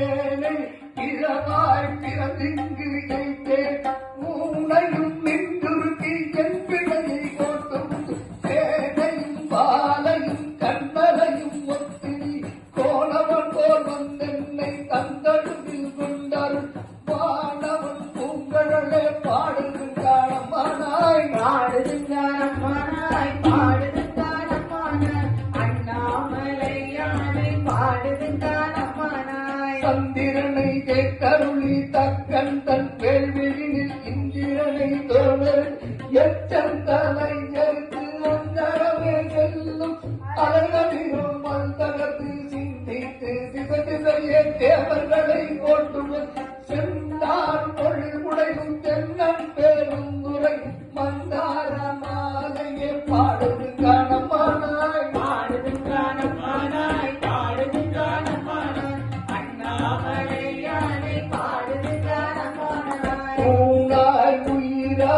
ஏழை பிறவாய் பிறந்திங்கு கைத்தேன் கருளி தக்கன் தன் வேள்வியில் இந்திரனை தோழர் எச்சன் தலை எரித்து அந்தரவே செல்லும். அழக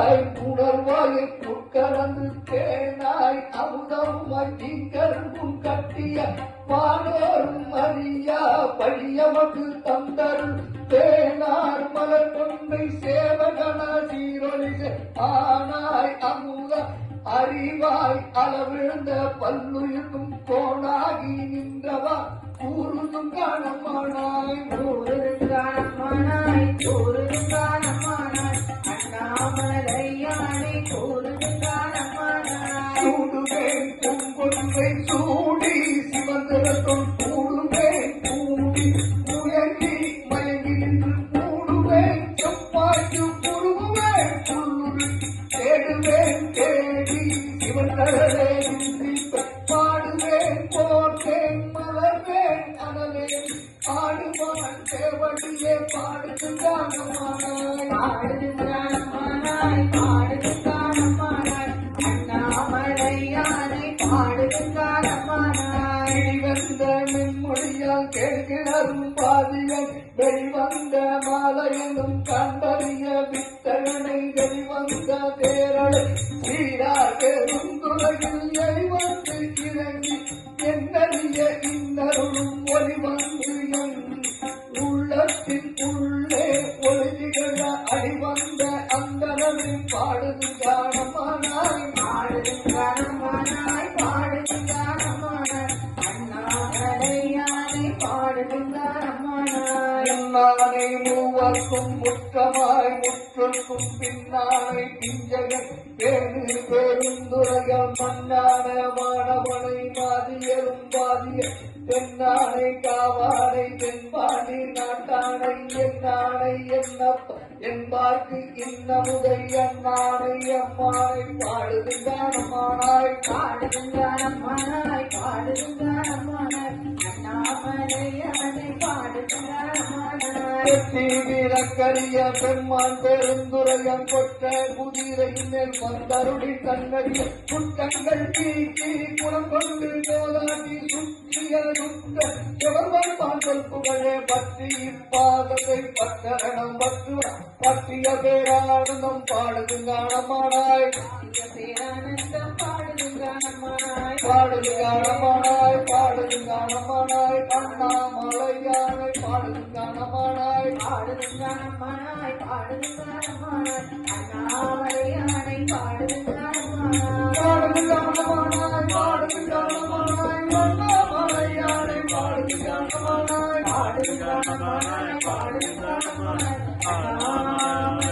உயிராய் புணர்வாயில் புட்கலந்து தேனாய் அமுதம் மகிங்கரும் கட்டிய வானோரும் அறியா பழியமக்கு தந்தரும் தேனார் மலர் கொண்டை சேவகனா சீரொலிச ஆனாய் அமுத அறிவாய் அளவிழந்த பல்லுயிரும் கோணாகி நின்றவா கூறுதும் காணமானாய் கூறுதும் கூறுதுங்கானமானாய் கூறுதுங்கானமானாய் சிவந்திரத்தும் கூடுவேன் கூடி முயங்கி மயங்கி நின்று கூடுவேன் செப்பாய்க்கு குருகுவேன் புல்லுரு தேடுவேன் தேடி சிவந்தரே பாடுவேன் போட்டேன் மலர்வேன் அனலே ஆடுவான் தேவடியே பாடுகின்றான் பாடுதுங்கானமானாய் கேட்கிறரும் பாதியம் வெளிவந்த மாலையனும் கண்டறிய வித்தகனை வெளிவந்த தேரலை சீராக துறையில் எளிவந்து இறங்கி என்னறிய இன்னருளும் ஒளிவந்து என் உள்ளத்தின் உள்ளே ஒளிதிகள அடிவந்த அந்தனவில் பாடுகிறான் மூவர்க்கும் முற்றமாய் முற்றுக்கும் பின்னானை பிஞ்சகன் பேரு பெருந்துரைய மன்னான மாணவனை மாதியரும் பாதிய தென்னானை காவானை தென்பாண்டி நாட்டானை என்னானை என்னப்ப? என்பார்க்கு இன்னமுதை அண்ணானை அம்மானை பாடுகின்றானமானாய் பாடுதுங்கானமானாய் பாடுதுங்கானமானாய் அண்ணாமலையானை பாடுதுங்கானமானாய் தீவிரக்கரிய பெம்மான் பெருந்துரையம் கொற்ற குதிரை மேல் வந்தருடி கண்ணறிய குற்றங்கள் தீக்கி குணம் கொண்டு நோதாடி சுற்றிய சுத்த பாண்டல் புகழே பற்றி இப்பாதத்தை பத்தரணம் பற்றுவ பற்றிய பேரானந்தம் பாடுதுங்கானமானாய் பேரானந்தம் பாடுதுங்கானமானாய் பாடுதுங்கானமானாய் பாடுதுங்கானமானாய் அண்ணாமலையானை பாடுதுங்கானமானாய் பாடுதுங்கானமானாய் பாடுதுங்கானமானாய் அண்ணாமலையானை பாடுதுங்கானமானாய் பாடுதுங்கானமானாய் பாடுதுங்கானமானாய் அண்ணாமலையானை பாடுதுங்கானமானாய் பாடுதுங்கானமானாய் பாடுதுங்கானமானாய் அண்ணாமலையானை